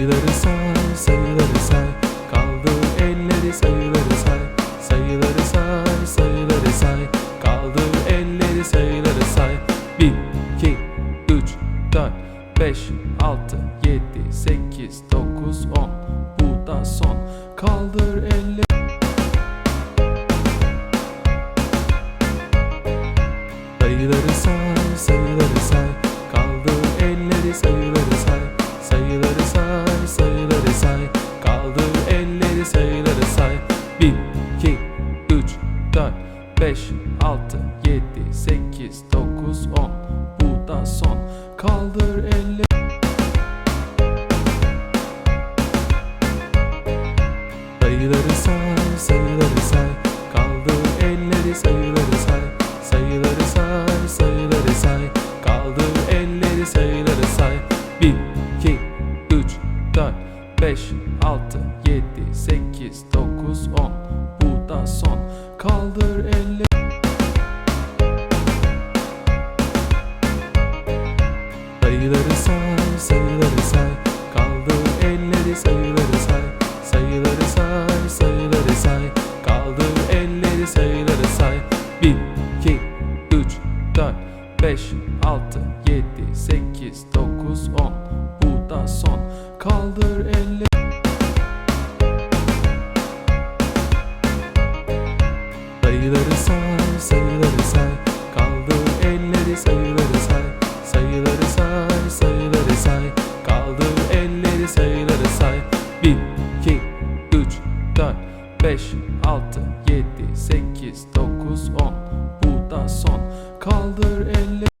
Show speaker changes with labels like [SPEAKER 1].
[SPEAKER 1] Sayıları say, sayıları say. Kaldı elleri sayıları say. Sayıları say, sayıları say. Kaldı elleri sayıları say. 1, 2, 3, 4, 5, 6, 7, 8, 9, 10 Bu da son. Kaldır elleri Sayıları say elleri sayıları say. 1, 2, 3, 4, 5, 6, 7, 8, 9, 10. Bu da son. Kaldır elleri. Sayıları say, sayıları say. 5, 6, 7, 8, 9, 10. Bu da son. Kaldır elleri. Sayıları say, sayıları say. Kaldı elleri sayıları say. Sayıları say, sayıları say. Kaldı elleri sayıları say. 1, 2, 3, 4, 5, 6, 7, 8, 9, 10. Bu da son kaldır elleri. Sayıları say, sayıları say. Kaldır elleri, sayıları say. Sayıları say, sayıları say. Kaldır elleri, sayıları say. 1, 2, 3, 4, 5, 6, 7, 8, 9, 10 Bu da son. Kaldır elleri.